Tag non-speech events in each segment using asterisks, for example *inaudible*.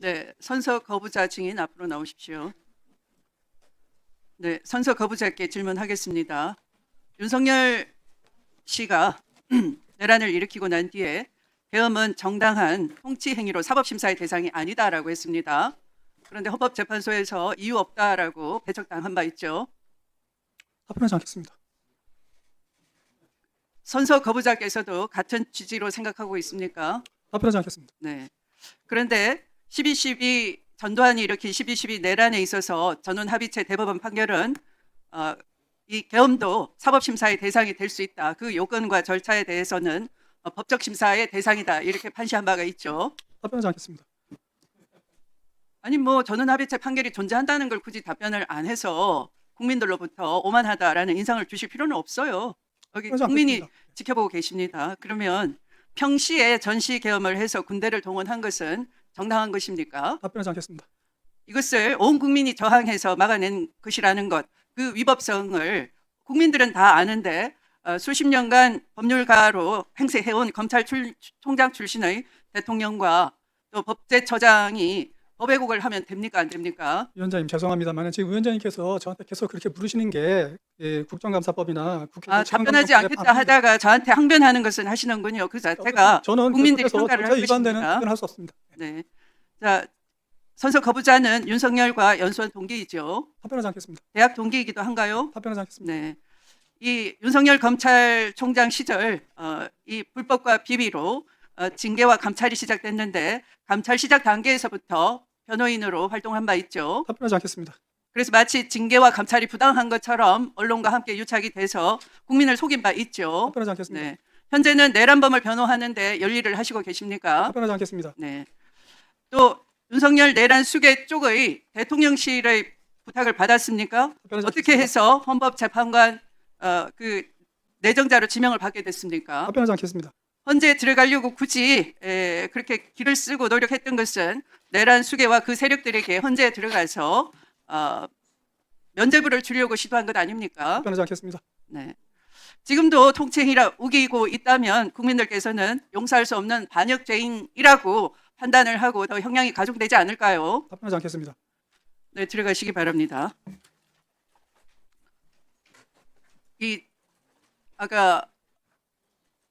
네, 선서 거부자 증인 앞으로 나오십시오. 네, 선서 거부자께 질문하겠습니다. 윤석열 씨가 *clears throat* 내란을 일으키고 난 뒤에 계엄은 정당한 통치 행위로 사법심사의 대상이 아니다라고 했습니다. 그런데 헌법재판소에서 이유 없다라고 배척당한 바 있죠. 답변하지 않겠습니다. 선서 거부자께서도 같은 취지로 생각하고 있습니까? 답변하지 않겠습니다. 네. 그런데 12.12 전두환이 일으킨 12.12 내란에 있어서 전원 합의체 대법원 판결은 어, 이 계엄도 사법심사의 대상이 될 수 있다. 그 요건과 절차에 대해서는 어, 법적 심사의 대상이다. 이렇게 판시한 바가 있죠. 답변하지 않겠습니다. 아니 뭐 전원 합의체 판결이 존재한다는 걸 굳이 답변을 안 해서 국민들로부터 오만하다라는 인상을 주실 필요는 없어요. 여기 국민이 않겠습니다. 지켜보고 계십니다. 그러면 평시에 전시 계엄을 해서 군대를 동원한 것은 정당한 것입니까? 답변하지 않겠습니다. 이것을 온 국민이 저항해서 막아낸 것이라는 것, 그 위법성을 국민들은 다 아는데 어, 수십 년간 법률가로 행세해온 검찰총장 출신의 대통령과 또 법제처장이 법왜곡을 하면 됩니까 안 됩니까? 위원장님 죄송합니다만 지금 위원장님께서 저한테 계속 그렇게 물으시는 게 예, 국정감사법이나 국회 아, 답변하지 않겠다 하다가 저한테 항변하는 것은 하시는군요. 그 자체가 저는 국민들이 평가를 할 것입니다. 답변할 수 없습니다. 네. 자, 선서 거부자는 윤석열과 연수원 동기이죠. 답변하지 않겠습니다. 대학 동기이기도 한가요? 답변하지 않겠습니다. 네. 이 윤석열 검찰총장 시절 어, 이 불법과 비비로 어, 징계와 감찰이 시작됐는데 감찰 시작 단계에서부터 변호인으로 활동한 바 있죠. 답변하지 않겠습니다. 그래서 마치 징계와 감찰이 부당한 것처럼 언론과 함께 유착이 돼서 국민을 속인 바 있죠. 답변하지 않겠습니다. 네. 현재는 내란범을 변호하는데 열일을 하시고 계십니까? 답변하지 않겠습니다. 네. 또 윤석열 내란 수계 쪽의 대통령실의 부탁을 받았습니까? 답변하지 어떻게 않겠습니다. 해서 헌법재판관 어, 그 내정자로 지명을 받게 됐습니까? 답변하지 않겠습니다. 헌재 들어가려고 굳이 에, 그렇게 길을 쓰고 노력했던 것은 내란 수계와 그 세력들에게 헌재에 들어가서 어, 면죄부를 주려고 시도한 것 아닙니까? 답변하지 않겠습니다. 네. 지금도 통칭이라 우기고 있다면 국민들께서는 용서할 수 없는 반역 죄인이라고 판단을 하고 더 형량이 가중되지 않을까요? 답변하지 않겠습니다. 네, 들어가시기 바랍니다. 이 아까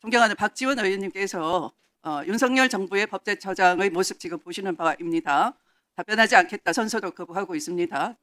존경하는 박지원 의원님께서 어, 윤석열 정부의 법제처장의 모습 지금 보시는 바입니다. 답변하지 않겠다 선서도 거부하고 있습니다.